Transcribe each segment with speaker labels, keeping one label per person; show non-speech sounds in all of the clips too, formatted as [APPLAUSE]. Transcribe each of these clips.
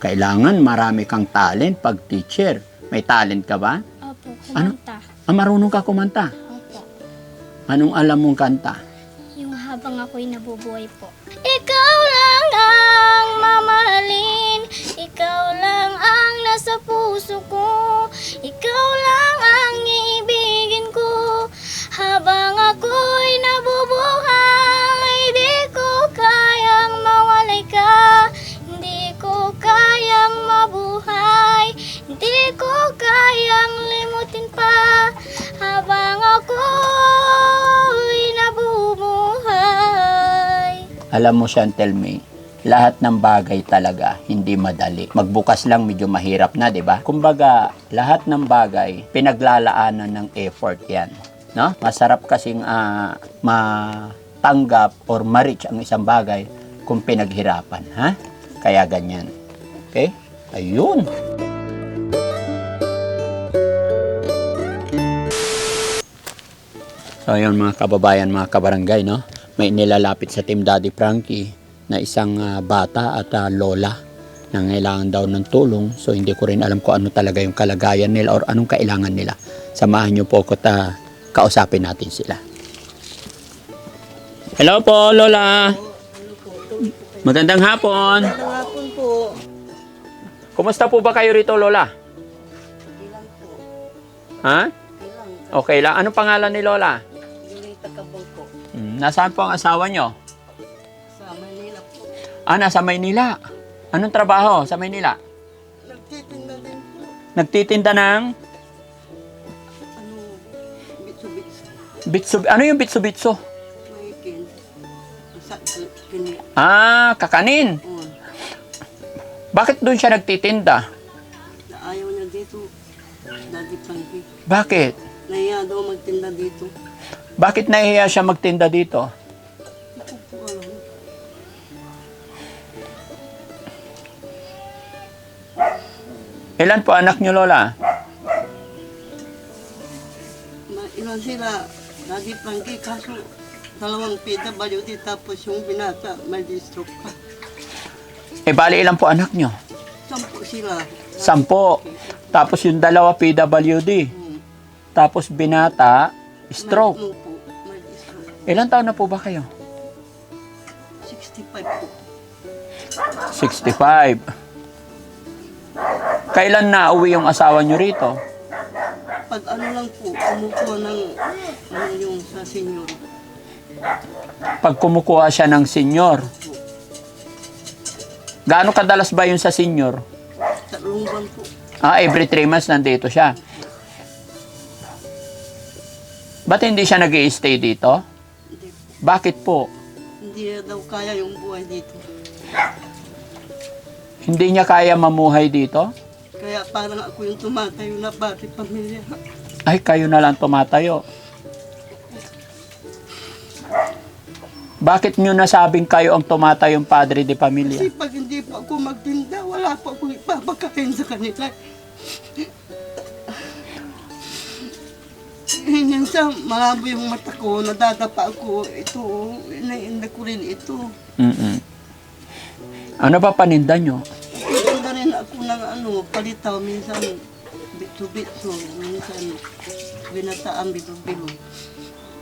Speaker 1: Kailangan marami kang talent pag teacher. May talent ka ba?
Speaker 2: Opo,
Speaker 1: Ano?
Speaker 2: kumanta.
Speaker 1: Ah, marunong ka kumanta.
Speaker 2: Opo.
Speaker 1: Anong alam mong kanta?
Speaker 2: Yung habang ako'y nabubuhay po. Ikaw lang ang mamahalin. Ikaw lang ang nasa puso ko. Ikaw lang ang iibigin ko. Habang ako'y nabubuhay, Hindi ko kayang limutin pa. Habang ako'y nabubuhay.
Speaker 1: Alam mo, Chantel May, lahat ng bagay talaga hindi madali. Magbukas lang medyo mahirap na, 'di ba? Kumbaga, lahat ng bagay pinaglalaanan ng effort 'yan, no? Masarap kasing ah, matanggap or ma-reach ang isang bagay kung pinaghirapan, ha? Kaya ganyan. Okay? Ayun. So ayun mga kababayan, mga kabarangay, no? May nilalapit sa Team Daddy Frankie na isang ah, bata at ah, lola na ngailangan daw ng tulong. So hindi ko rin alam kung ano talaga yung kalagayan nila or anong kailangan nila. Samahan niyo po ko ta kausapin natin sila. Hello po, Lola. Magandang hapon.
Speaker 3: Magandang hapon po.
Speaker 1: Kumusta po ba kayo rito, Lola?
Speaker 3: Ilan po?
Speaker 1: Ha?
Speaker 3: Ilan?
Speaker 1: Okay lang. Anong pangalan ni Lola? Nasaan po ang asawa niyo?
Speaker 3: Sa Manila po.
Speaker 1: Ah, nasa Maynila. Anong trabaho sa Maynila?
Speaker 3: Nagtitinda din po.
Speaker 1: Nagtitinda ng
Speaker 3: Ano, bitso-bitso.
Speaker 1: bitso. Ano yung bitso-bitso?
Speaker 3: May kin. Sa kini.
Speaker 1: Ah, kakanin.
Speaker 3: Oh,
Speaker 1: Bakit doon siya nagtitinda?
Speaker 3: na ayaw niya dito. Daddy Frankie.
Speaker 1: Bakit?
Speaker 3: Nahiya daw magtinda dito.
Speaker 1: Bakit nahihiya siya magtinda dito? Ilan po anak niyo, Lola?
Speaker 3: Ilan sila? Daddy Frankie. Kaso, dalawang PWD tapos yung binata may stroke pa.
Speaker 1: Eh, bali ilan po anak niyo?
Speaker 3: Sampo sila.
Speaker 1: Sampo. Tapos yung dalawa PWD.
Speaker 3: Hmm.
Speaker 1: Tapos binata, stroke. Ilan taon na po ba kayo?
Speaker 3: 65 po.
Speaker 1: 65. Kailan na uwi yung asawa niyo rito?
Speaker 3: Pag ano lang po, kumukuha ng ano yung sa senior.
Speaker 1: Pag kumukuha siya ng senior.
Speaker 3: Po.
Speaker 1: Gaano kadalas ba yun sa senior?
Speaker 3: Tatlong buwan po.
Speaker 1: Ah, every 3 months nandito siya. Ba't hindi siya nag stay dito? Bakit po?
Speaker 3: hindi daw kaya yung buhay dito.
Speaker 1: Hindi niya kaya mamuhay dito?
Speaker 3: Kaya parang ako yung tumatayo na pati pamilya.
Speaker 1: Ay, kayo na lang tumatayo. Bakit nyo nasabing kayo ang tumatayong padre de pamilya?
Speaker 3: Kasi pag hindi po ako magtinda, wala po akong ipapakain sa kanila. Minsan, malabo yung mata ko, nadadapa ako. Ito, inainda ko rin ito.
Speaker 1: Mm-mm. Ano ba paninda nyo?
Speaker 3: Itinda rin ako ng ano, palitaw, minsan bitso-bitso, minsan binataan bilo-bilo.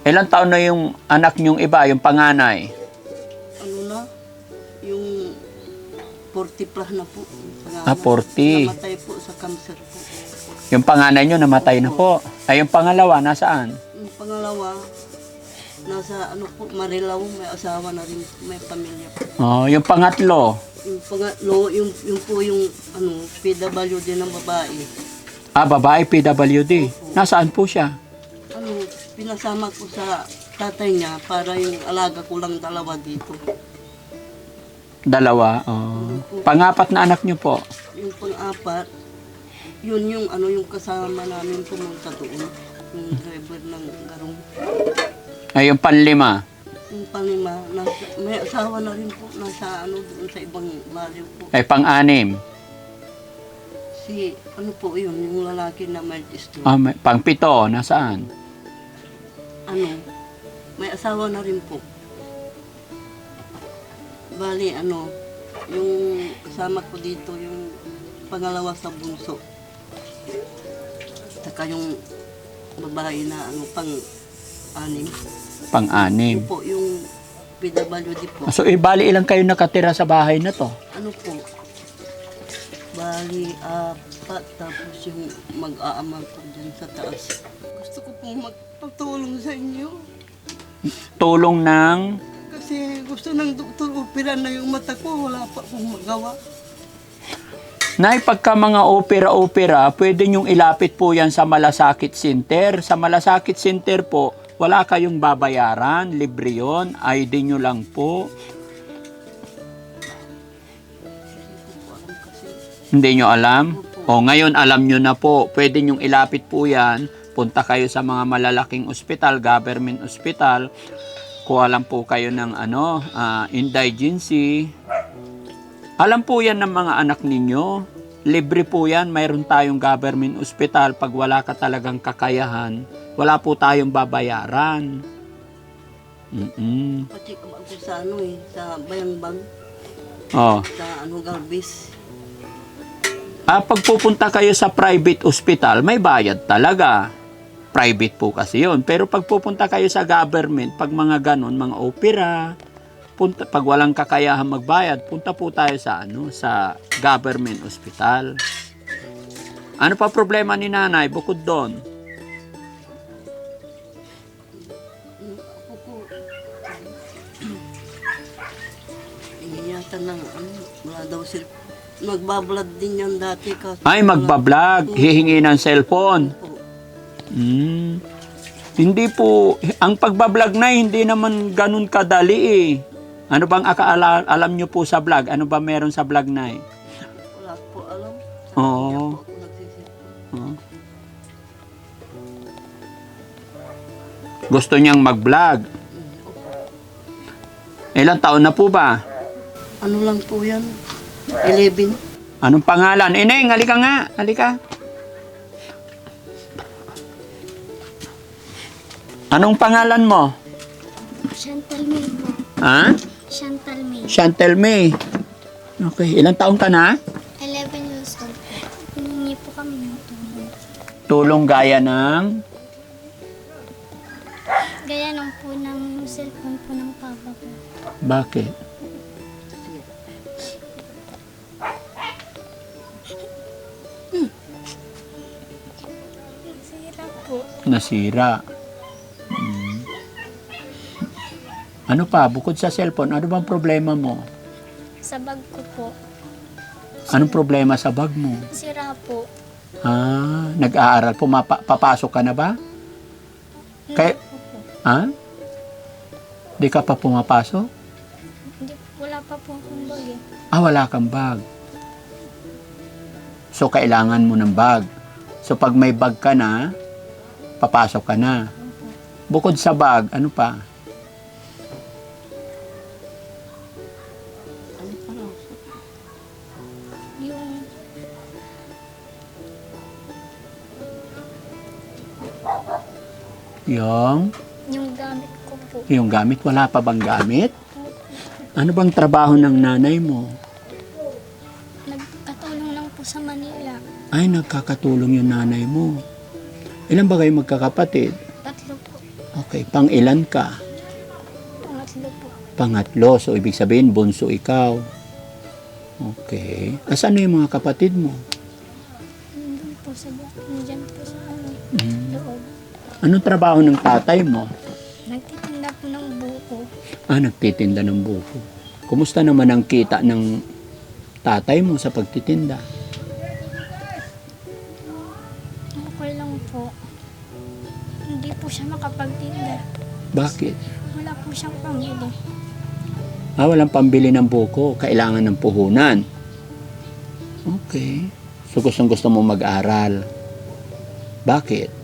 Speaker 1: Ilang taon na yung anak nyong iba, yung panganay?
Speaker 3: Ano na, yung 40 plus na po.
Speaker 1: Ah, 40.
Speaker 3: Namatay po sa cancer po.
Speaker 1: Yung panganay nyo namatay na po. Ay, yung pangalawa, nasaan?
Speaker 3: Yung pangalawa, nasa ano po, Marilaw, may asawa na rin, may pamilya po.
Speaker 1: Oh, yung pangatlo.
Speaker 3: Yung pangatlo, yung, yung po yung ano, PWD ng babae.
Speaker 1: Ah, babae PWD. Nasaan po siya?
Speaker 3: Ano, pinasama ko sa tatay niya para yung alaga ko lang dalawa dito.
Speaker 1: Dalawa. Oh. Pangapat na anak nyo po.
Speaker 3: Yung pang-apat, yun yung ano yung kasama namin pumunta doon. Yung driver ng garong.
Speaker 1: Ay, yung panlima.
Speaker 3: Yung panglima, nasa, may asawa na rin po, nasa ano doon sa ibang barrio po.
Speaker 1: Ay, pang-anim.
Speaker 3: Si, ano po yun, yung lalaki na may stroke.
Speaker 1: Ah, may, pang-pito, nasaan?
Speaker 3: Ano, may asawa na rin po. Bali, ano, yung kasama ko dito, yung pangalawa sa bunso. Saka yung babae na ano, pang anim.
Speaker 1: Pang-anim.
Speaker 3: Yun po, yung PWD po.
Speaker 1: So, eh, bali ilang kayo nakatira sa bahay na to?
Speaker 3: Ano po? Bali, apat. Tapos yung mag-aamang po dun sa taas. Gusto ko pong magpatulong sa inyo.
Speaker 1: Tulong ng...
Speaker 3: Kasi gusto ng doktor opera na yung mata ko. Wala pa akong magawa.
Speaker 1: Nay, pagka mga opera-opera, pwede nyong ilapit po yan sa Malasakit Center. Sa Malasakit Center po, wala kayong babayaran, libre yun, ID nyo lang po. Hindi nyo alam? O ngayon alam nyo na po, pwede nyong ilapit po yan. Punta kayo sa mga malalaking ospital, government hospital. Kuha lang po kayo ng ano, ah, indigency, alam po yan ng mga anak ninyo. Libre po yan. Mayroon tayong government hospital. Pag wala ka talagang kakayahan, wala po tayong babayaran. Mm-mm.
Speaker 3: Pati ko ako sa ano eh, sa Bayangbang,
Speaker 1: Oh.
Speaker 3: sa ano Galvez.
Speaker 1: Ah, pag pupunta kayo sa private hospital, may bayad talaga. Private po kasi yun. Pero pag pupunta kayo sa government, pag mga ganon, mga opera, punta, pag walang kakayahan magbayad, punta po tayo sa ano, sa government hospital. Ano pa problema ni nanay bukod doon?
Speaker 3: Iniyatan ng ano, wala daw sila. Magbablad din yan dati. Kaso
Speaker 1: Ay, magbablog, hihingi ng cellphone. Hmm. Hindi po, ang pagbablog na hindi naman ganun kadali eh. Ano bang akaala, alam nyo po sa vlog? Ano ba meron sa vlog na eh?
Speaker 3: Wala po alam. Sa
Speaker 1: Oo.
Speaker 3: kanya po ako nagsisilpo.
Speaker 1: Oh. Gusto niyang mag-vlog. Ilang taon na po ba?
Speaker 3: Ano lang po yan? 11.
Speaker 1: Anong pangalan? Ineng, halika nga. Halika. Anong pangalan mo?
Speaker 2: Chantal po.
Speaker 1: Ha?
Speaker 2: Chantal May.
Speaker 1: Chantel May. Okay, ilang taon ka na?
Speaker 2: 11 years old. Humingi po kami ng tulong.
Speaker 1: Tulong gaya ng...
Speaker 2: Gaya nung po ng cellphone po ng papa ko.
Speaker 1: Bakit?
Speaker 2: Sira po.
Speaker 1: Nasira. Ano pa? Bukod sa cellphone, ano bang problema mo?
Speaker 2: Sa bag ko po.
Speaker 1: Anong problema sa bag mo?
Speaker 2: Sira po.
Speaker 1: Ah, nag-aaral. Pumapa- papasok ka na ba? Kay-
Speaker 2: Hindi po po.
Speaker 1: Ha? Di ka pa pumapasok?
Speaker 2: Hindi, wala pa po akong bag eh.
Speaker 1: Ah, wala kang bag. So, kailangan mo ng bag. So, pag may bag ka na, papasok ka na. Bukod sa bag, ano pa?
Speaker 2: Yung,
Speaker 1: Yung
Speaker 2: gamit ko po.
Speaker 1: yung gamit, wala pa bang gamit? Ano bang trabaho ng nanay mo?
Speaker 2: Nagkatulong lang po sa Manila.
Speaker 1: Ay, nagkakatulong yung nanay mo. Ilan ba kayo magkakapatid?
Speaker 2: Tatlo po.
Speaker 1: Okay, pang ilan ka?
Speaker 2: Pangatlo po.
Speaker 1: Pangatlo, so ibig sabihin, bunso ikaw. Okay. Asan na yung mga kapatid mo? Anong trabaho ng tatay mo?
Speaker 2: Nagtitinda po ng buko.
Speaker 1: Ah, nagtitinda ng buko. Kumusta naman ang kita ng tatay mo sa pagtitinda?
Speaker 2: Okay lang po. Hindi po siya makapagtinda.
Speaker 1: Bakit?
Speaker 2: Wala po siyang pamili.
Speaker 1: Ah, walang pambili ng buko. Kailangan ng puhunan. Okay. So, gustong gusto mo mag-aral. Bakit?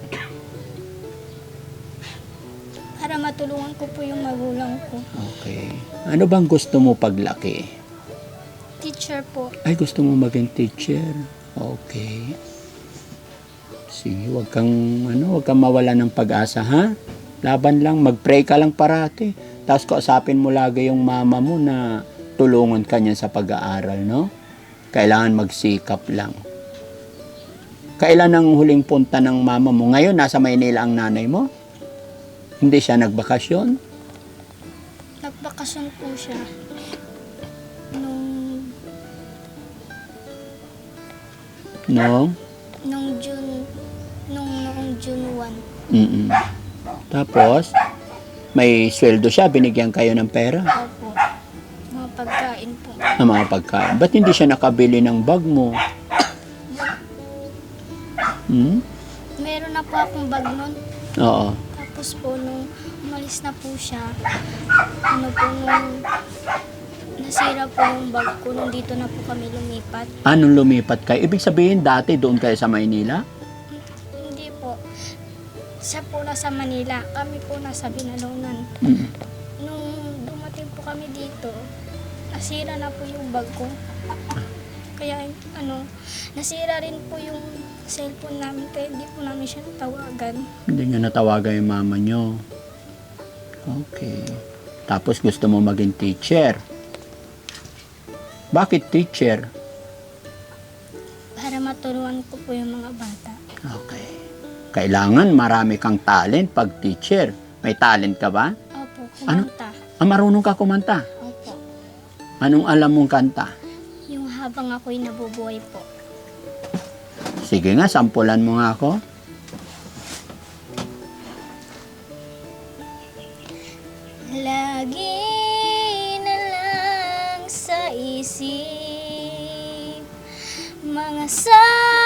Speaker 2: Matulungan ko po yung magulang ko.
Speaker 1: Okay. Ano bang gusto mo paglaki?
Speaker 2: Teacher po.
Speaker 1: Ay, gusto mo maging teacher. Okay. Sige, wag kang, ano, wag kang mawala ng pag-asa, ha? Laban lang, mag-pray ka lang parati. Tapos kausapin mo lagi yung mama mo na tulungan ka niya sa pag-aaral, no? Kailangan magsikap lang. Kailan ang huling punta ng mama mo? Ngayon, nasa Maynila ang nanay mo? Hindi siya nagbakasyon?
Speaker 2: Nagbakasyon po siya. Nung,
Speaker 1: No?
Speaker 2: nung June, nung noong June 1.
Speaker 1: Mm Tapos, may sweldo siya, binigyan kayo ng pera
Speaker 2: Opo. Mga pagkain po.
Speaker 1: ng mga pagkain. Ba't hindi siya nakabili ng bag mo? Hmm?
Speaker 2: Meron na po akong bag nun.
Speaker 1: Oo.
Speaker 2: Tapos po, nung umalis na po siya, ano po, nung nasira po yung bag ko, nung dito na po kami lumipat.
Speaker 1: Anong lumipat kayo? Ibig sabihin, dati doon kayo sa Maynila?
Speaker 2: Hindi po. Siya po nasa Manila, kami po nasa Binalonan.
Speaker 1: Mm.
Speaker 2: Nung dumating po kami dito, nasira na po yung bag ko. Kaya ano, nasira rin po yung cellphone namin kaya hindi po namin siya natawagan.
Speaker 1: Hindi nyo natawagan yung mama nyo. Okay. Tapos gusto mo maging teacher. Bakit teacher?
Speaker 2: Para matulungan ko po yung mga bata.
Speaker 1: Okay. Kailangan marami kang talent pag teacher. May talent ka ba?
Speaker 2: Opo,
Speaker 1: Ano?
Speaker 2: kumanta.
Speaker 1: Ah, marunong ka kumanta.
Speaker 2: Opo.
Speaker 1: Anong alam mong kanta?
Speaker 2: Yung habang ako'y nabubuhay po.
Speaker 1: Sige nga, sampulan mo nga ako.
Speaker 2: Lagi na lang sa isip Mga sandaling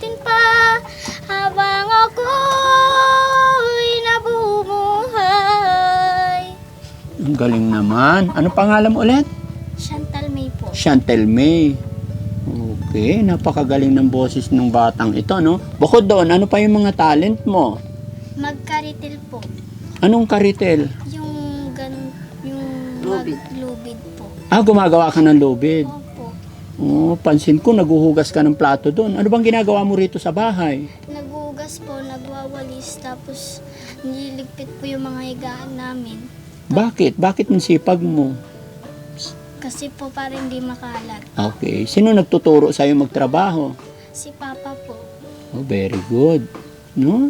Speaker 2: limutin pa Habang ako'y nabubuhay
Speaker 1: Ang galing naman. Ano pangalan mo ulit?
Speaker 2: Chantal May po.
Speaker 1: Chantel May. Okay, napakagaling ng boses ng batang ito, no? Bukod doon, ano pa yung mga talent mo?
Speaker 2: Magkaritil po.
Speaker 1: Anong karitel?
Speaker 2: Yung ganun, yung
Speaker 3: Lubid.
Speaker 2: maglubid po.
Speaker 1: Ah, gumagawa ka ng lubid.
Speaker 2: Opo.
Speaker 1: Oh, pansin ko, naguhugas ka ng plato doon. Ano bang ginagawa mo rito sa bahay?
Speaker 2: Nagugas po, nagwawalis, tapos niligpit po yung mga higaan namin.
Speaker 1: Bakit? Bakit ang sipag mo?
Speaker 2: Kasi po para hindi makalat.
Speaker 1: Okay. Sino nagtuturo sa'yo magtrabaho?
Speaker 2: Si Papa po.
Speaker 1: Oh, very good. No?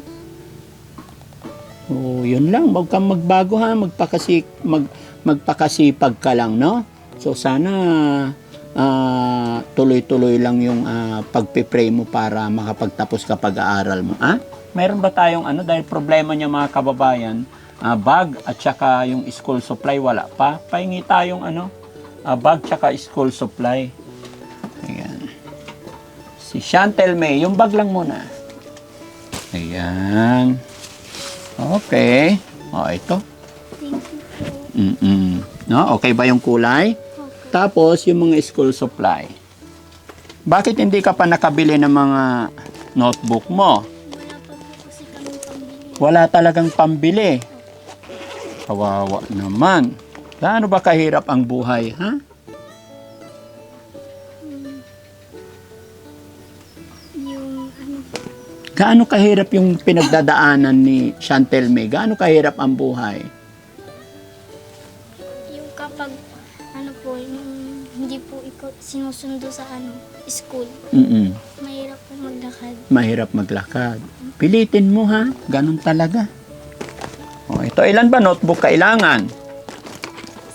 Speaker 1: Oh, yun lang. Huwag kang magbago ha. Magpakasi, mag, magpakasipag ka lang, no? So, sana ah, tuloy-tuloy lang yung ah, pagpipray mo para makapagtapos ka pag-aaral mo, ha? Meron ba tayong ano, dahil problema niya mga kababayan, ah, bag at saka yung school supply, wala pa. Pahingi tayong ano, ah, bag tsaka school supply. Ayan. Si Chantel May, yung bag lang muna. Ayan. Okay. O, ito.
Speaker 2: Thank.
Speaker 1: Mm-mm. No, okay ba yung kulay? Tapos, yung mga school supply. Bakit hindi ka pa nakabili ng mga notebook mo?
Speaker 2: Wala
Speaker 1: talagang pambili. Kawawa naman. Gaano ba kahirap ang buhay, ha?
Speaker 2: Ano,
Speaker 1: Gaano kahirap yung pinagdadaanan ni Chantel May? Gaano kahirap ang buhay?
Speaker 2: Hindi po ikaw sinusundo sa ano, school.
Speaker 1: Mm-mm.
Speaker 2: Mahirap po maglakad.
Speaker 1: Mahirap maglakad. Pilitin mo ha. Ganun talaga. O, ito ilan ba notebook kailangan?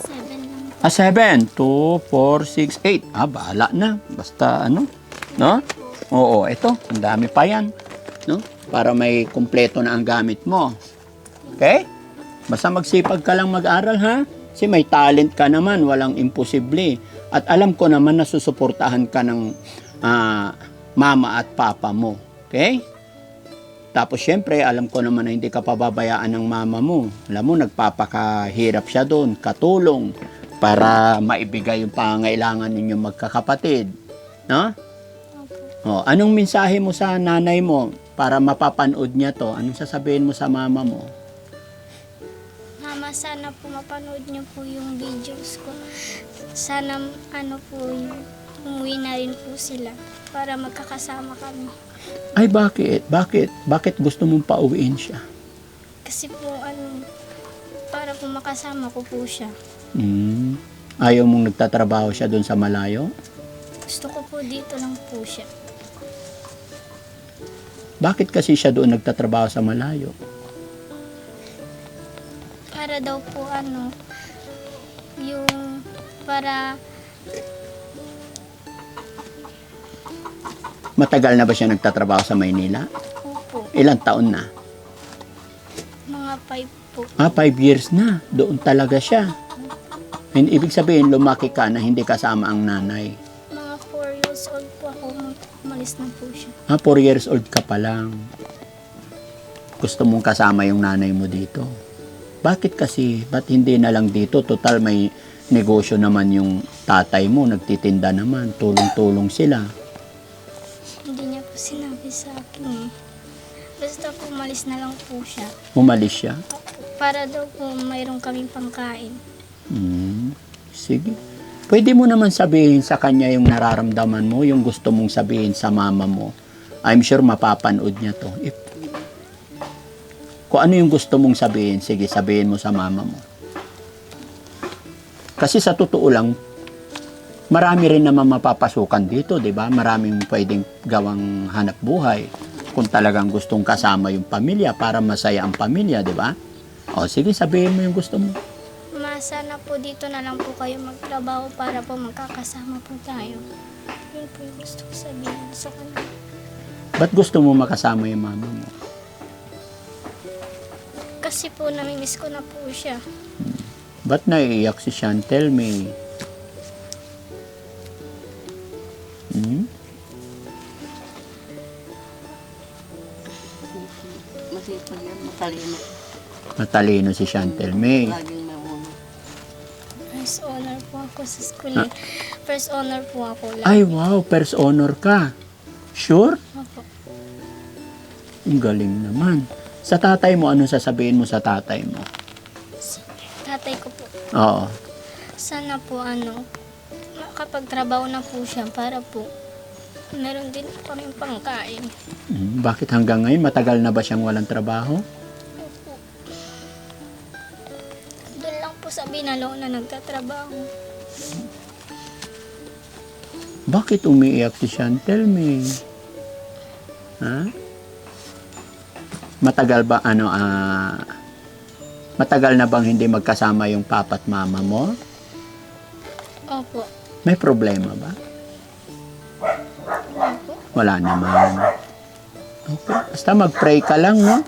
Speaker 2: Seven lang po.
Speaker 1: Ah, 7. 2, 4, 6, 8. Ah, bahala na. Basta ano. No? Oo, ito. Ang dami pa yan. No? Para may kumpleto na ang gamit mo. Okay? Basta magsipag ka lang mag-aral ha. Kasi may talent ka naman. Walang imposible. At alam ko naman na susuportahan ka ng ah, mama at papa mo. Okay? Tapos syempre, alam ko naman na hindi ka pababayaan ng mama mo. Alam mo, nagpapakahirap siya doon, katulong, para maibigay yung pangailangan ninyo magkakapatid. No?
Speaker 2: Opo.
Speaker 1: O, anong mensahe mo sa nanay mo para mapapanood niya to? Anong sasabihin mo sa mama mo?
Speaker 2: Mama, sana po mapanood niyo po yung videos ko. Sana ano po yung umuwi na rin po sila para magkakasama kami.
Speaker 1: Ay, bakit? Bakit? Bakit gusto mong pauwiin siya?
Speaker 2: Kasi po ano, para po makasama ko po siya.
Speaker 1: Hmm. Ayaw mong nagtatrabaho siya doon sa malayo?
Speaker 2: Gusto ko po dito lang po siya.
Speaker 1: Bakit kasi siya doon nagtatrabaho sa malayo?
Speaker 2: Para daw po ano, yung para
Speaker 1: Matagal na ba siya nagtatrabaho sa Maynila?
Speaker 2: po,
Speaker 1: Ilang taon na?
Speaker 2: mga five po.
Speaker 1: Ah, five years na. Doon talaga siya. And ibig sabihin, lumaki ka na hindi kasama ang nanay.
Speaker 2: Mga four years old po ako, umalis na po siya.
Speaker 1: Ah, four years old ka pa lang. Gusto mong kasama yung nanay mo dito. Bakit kasi? Ba't hindi na lang dito? Total may negosyo naman yung tatay mo. Nagtitinda naman. Tulong-tulong sila.
Speaker 2: Hindi niya po sinabi sa akin eh. Basta po umalis na lang po siya.
Speaker 1: Umalis siya.
Speaker 2: Para daw po mayroon kaming pangkain.
Speaker 1: Hmm. Sige. Pwede mo naman sabihin sa kanya yung nararamdaman mo, yung gusto mong sabihin sa mama mo. I'm sure mapapanood niya to. If, kung ano yung gusto mong sabihin, sige, sabihin mo sa mama mo. Kasi sa totoo lang, marami rin naman mapapasukan dito, di ba? Maraming pwedeng gawang hanap buhay kung talagang gustong kasama yung pamilya para masaya ang pamilya, di ba? O sige, sabihin mo yung gusto mo.
Speaker 2: Ma, sana po dito na lang po kayo magtrabaho para po magkakasama po tayo. Yun po yung gusto ko sabihin sa kanya.
Speaker 1: Ba't gusto mo makasama yung mama mo?
Speaker 2: Kasi po namimiss ko na po siya.
Speaker 1: Ba't naiiyak si Chantel May? Hmm?
Speaker 3: Masipag yan, matalino.
Speaker 1: Matalino si Chantel May.
Speaker 3: Laging mauna.
Speaker 2: First honor po ako sa school. eh. First honor po ako lang.
Speaker 1: Ay, wow, first honor ka. Sure?
Speaker 2: Opo.
Speaker 1: Ang galing naman. Sa tatay mo, anong sasabihin mo sa tatay mo?
Speaker 2: Tatay ko po.
Speaker 1: Oo.
Speaker 2: Sana po ano, makapagtrabaho na po siya para po meron din po kami pangkain.
Speaker 1: Hmm, bakit hanggang ngayon, matagal na ba siyang walang trabaho?
Speaker 2: Opo. Doon lang po sa Binalo na nagtatrabaho.
Speaker 1: Bakit umiiyak si Chantel May? Ha? Matagal ba, ano, ah... matagal na bang hindi magkasama yung papa at mama mo?
Speaker 2: Opo.
Speaker 1: May problema ba? Wala naman. Okay. Basta mag-pray ka lang, no?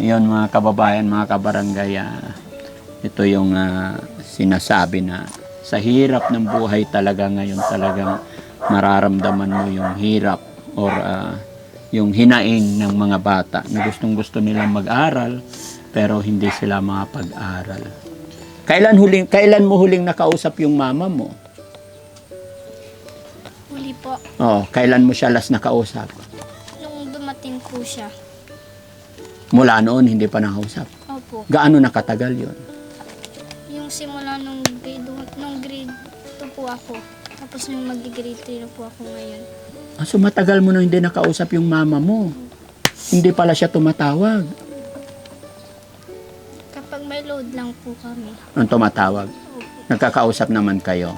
Speaker 1: [LAUGHS] Yun mga kababayan, mga kabarangay, ah, ito yung ah, sinasabi na sa hirap ng buhay talaga ngayon talagang mararamdaman mo yung hirap or ah, yung hinaing ng mga bata na gustong gusto nilang mag-aral pero hindi sila makapag-aral. Kailan huling kailan mo huling nakausap yung mama mo?
Speaker 2: Huli po.
Speaker 1: Oh, kailan mo siya last nakausap?
Speaker 2: Nung dumating po siya.
Speaker 1: Mula noon hindi pa nakausap.
Speaker 2: Opo.
Speaker 1: Gaano nakatagal 'yon?
Speaker 2: Yung simula nung grade, nung grade 2 po ako. Tapos nung mag-grade 3 na po ako ngayon.
Speaker 1: Ah, so matagal mo na hindi nakausap yung mama mo. Hindi pala siya tumatawag.
Speaker 2: Kapag May load lang po kami.
Speaker 1: Ang tumatawag. Nagkakausap naman kayo.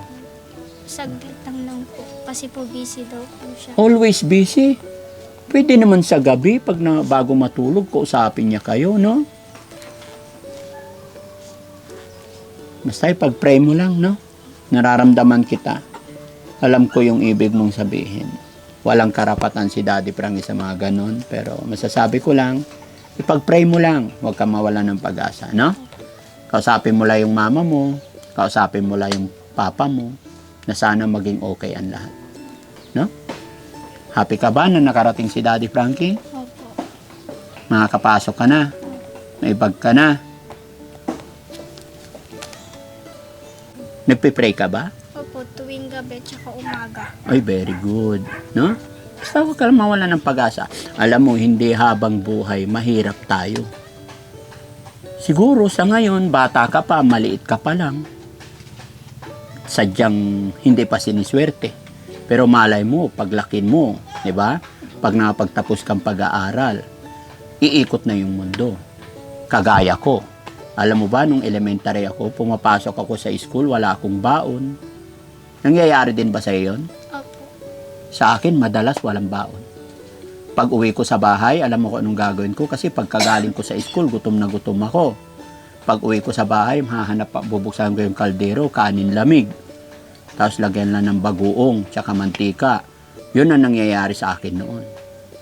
Speaker 2: Saglit lang lang po. Kasi po busy daw po siya.
Speaker 1: Always busy. Pwede naman sa gabi, pag na, bago matulog, kausapin niya kayo, no? Basta pag-pray mo lang, no? Nararamdaman kita. Alam ko yung ibig mong sabihin. Walang karapatan si Daddy Frankie sa mga ganon, pero masasabi ko lang, ipag-pray mo lang, huwag ka mawala ng pag-asa, no? Kausapin mo lang yung mama mo, kausapin mo lang yung papa mo, na sana maging okay ang lahat. No? Happy ka ba na nakarating si Daddy Frankie?
Speaker 2: Opo.
Speaker 1: Makakapasok ka na. May bag ka na. Nagpe-pray ka ba?
Speaker 2: Tuwing gabi tsaka umaga.
Speaker 1: Ay, very good. No? Basta huwag ka mawala ng pag-asa. Alam mo, hindi habang buhay, mahirap tayo. Siguro sa ngayon, bata ka pa, maliit ka pa lang. Sadyang hindi pa siniswerte. Pero malay mo, paglakin mo, di ba? Pag nakapagtapos kang pag-aaral, iikot na yung mundo. Kagaya ko. Alam mo ba, nung elementary ako, pumapasok ako sa school, wala akong baon. Nangyayari din ba sa yun?
Speaker 2: Opo.
Speaker 1: Sa akin, madalas walang baon. Pag uwi ko sa bahay, alam mo kung anong gagawin ko kasi pagkagaling ko sa school, gutom na gutom ako. Pag uwi ko sa bahay, hahanap pa, bubuksan ko yung kaldero, kanin lamig. Tapos lagyan lang ng bagoong, tsaka mantika. Yun ang nangyayari sa akin noon.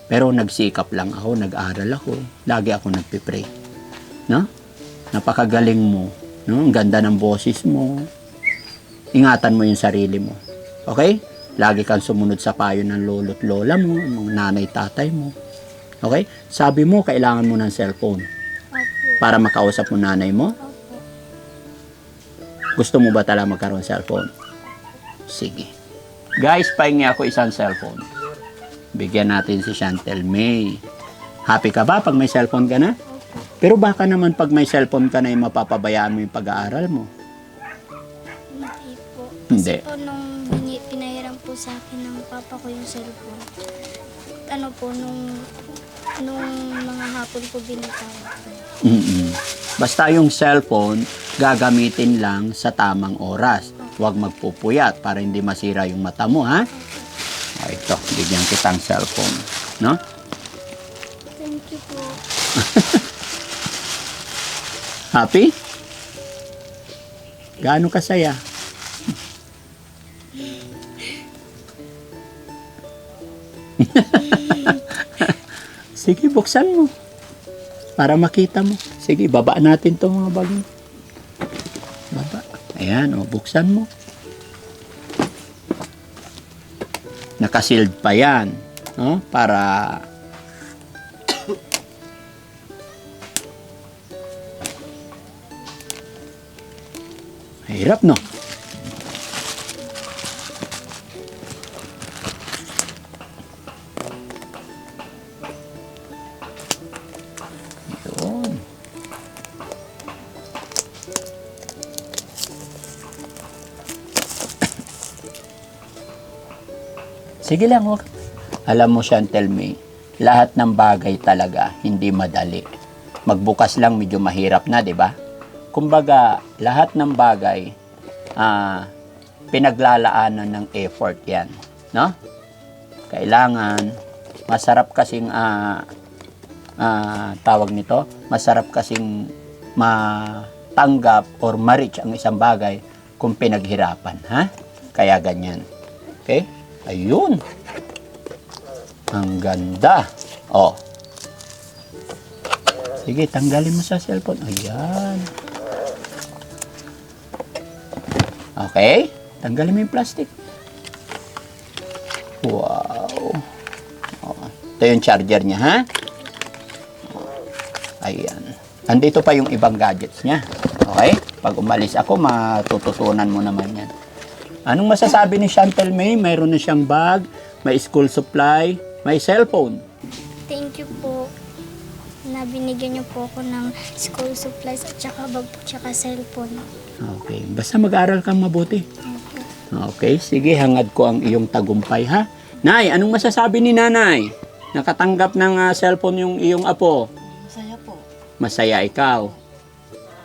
Speaker 1: Pero nagsikap lang ako, nag-aral ako. Lagi ako nagpipray. No? Napakagaling mo. No? Ang ganda ng boses mo. Ingatan mo yung sarili mo. Okay? Lagi kang sumunod sa payo ng lolo't lola mo, ng nanay tatay mo. Okay? Sabi mo, kailangan mo ng cellphone para makausap mo nanay mo. Gusto mo ba talaga magkaroon cellphone? Sige. Guys, pahingi ako isang cellphone. Bigyan natin si Chantel May. Happy ka ba pag may cellphone ka na? Pero baka naman pag may cellphone ka na, eh, mapapabayaan mo yung pag-aaral mo.
Speaker 2: Hindi po. Kasi po nung bini- pinahiram po sa akin ng papa ko yung cellphone, ano po, nung, nung mga hapon po binitawan ko.
Speaker 1: mm Basta yung cellphone, gagamitin lang sa tamang oras. Huwag magpupuyat para hindi masira yung mata mo, ha? O, ito, bigyan kitang cellphone. No?
Speaker 2: Thank you po. [LAUGHS]
Speaker 1: Happy? Gaano kasaya? [LAUGHS] Sige, buksan mo. Para makita mo. Sige, baba natin to mga bagay. Baba. Ayan, o, buksan mo. Nakasealed pa yan. No? Para [COUGHS] Hirap, no? Sige lang, wag. Alam mo, Chantel May, lahat ng bagay talaga hindi madali. Magbukas lang medyo mahirap na, di ba? kumbaga, lahat ng bagay, ah, pinaglalaanan ng effort yan. No? Kailangan, masarap kasing, ah, ah, tawag nito, masarap kasing matanggap or ma-reach ang isang bagay kung pinaghirapan. Ha? Kaya ganyan. Okay? Ayun. Ang ganda. Oh. Sige, tanggalin mo sa cellphone. Ayan. Okay? Tanggalin mo yung plastic. Wow. Oh, ito yung charger niya, ha? Ayan. Andito pa yung ibang gadgets niya. Okay? Pag umalis ako, matututunan mo naman yan. Anong masasabi ni Chantel May? Mayroon na siyang bag, may school supply, may cellphone.
Speaker 2: Thank you po na binigyan niyo po ako ng school supplies at saka bag at saka cellphone.
Speaker 1: Okay. Basta mag-aral kang mabuti. Okay, sige, hangad ko ang iyong tagumpay, ha? Nay, anong masasabi ni nanay? Nakatanggap ng ah, cellphone yung iyong apo.
Speaker 3: Masaya po.
Speaker 1: Masaya ikaw.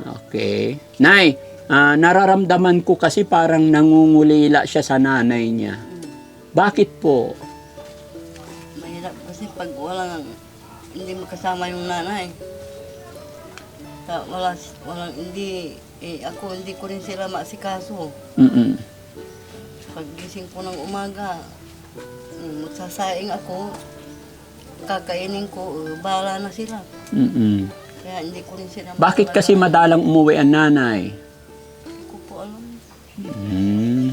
Speaker 1: Okay. Nay, ah, nararamdaman ko kasi parang nangungulila siya sa nanay niya. Bakit po?
Speaker 3: Mahirap kasi pag walang, hindi makasama yung nanay. Ta, wala, walang, hindi, eh, ako hindi ko rin sila maasikaso.
Speaker 1: Mm-mm.
Speaker 3: Pag gising ko ng umaga, mm, magsasaing ako, kakainin ko, uh, bahala na sila.
Speaker 1: Mm-mm.
Speaker 3: Kaya hindi ko rin sila
Speaker 1: Bakit kasi madalang umuwi ang nanay? Hmm.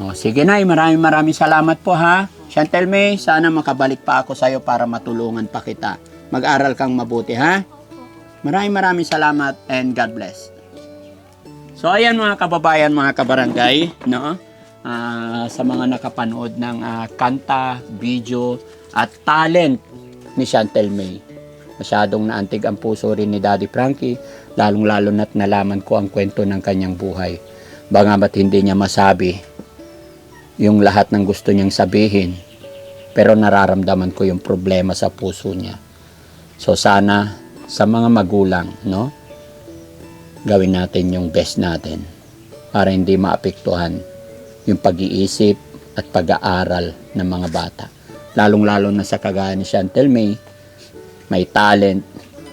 Speaker 1: Oh, sige Nay, maraming maraming salamat po ha. Chantel May, sana makabalik pa ako sa'yo para matulungan pa kita. Mag-aral kang mabuti ha. Maraming maraming salamat and God bless. So ayan mga kababayan, mga kabarangay, no? Ah, sa mga nakapanood ng ah, kanta, video at talent ni Chantel May. Masyadong naantig ang puso rin ni Daddy Frankie, lalong-lalo na't nalaman ko ang kwento ng kanyang buhay. Bangamat hindi niya masabi yung lahat ng gusto niyang sabihin, pero nararamdaman ko yung problema sa puso niya. So sana sa mga magulang, no? Gawin natin yung best natin para hindi maapektuhan yung pag-iisip at pag-aaral ng mga bata. Lalong-lalo na sa kagaya ni Chantel May, may talent,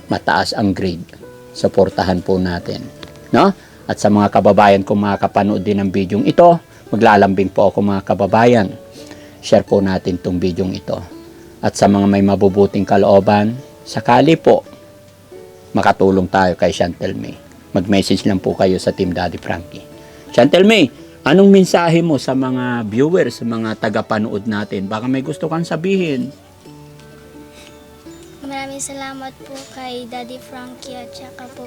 Speaker 1: mataas ang grade. Suportahan po natin. No? At sa mga kababayan kung makakapanood din ng bidyong ito, maglalambing po ako mga kababayan. Share po natin tong bidyong ito. At sa mga may mabubuting kalooban, sakali po, makatulong tayo kay Chantel May. Mag-message lang po kayo sa Team Daddy Frankie. Chantel May, anong mensahe mo sa mga viewers, sa mga tagapanood natin? Baka may gusto kang sabihin.
Speaker 2: Maraming salamat po kay Daddy Frankie at saka po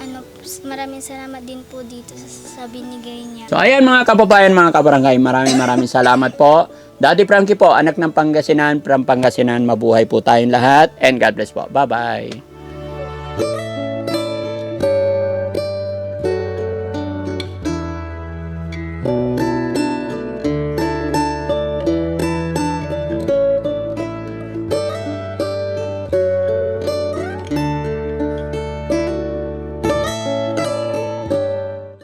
Speaker 2: ano, maraming salamat din po dito sa, sa binigay niya.
Speaker 1: So ayan mga kababayan, mga kabarangay, maraming maraming salamat po. Daddy Frankie po, anak ng Pangasinan, from Pangasinan, mabuhay po tayong lahat. And God bless po. Bye-bye.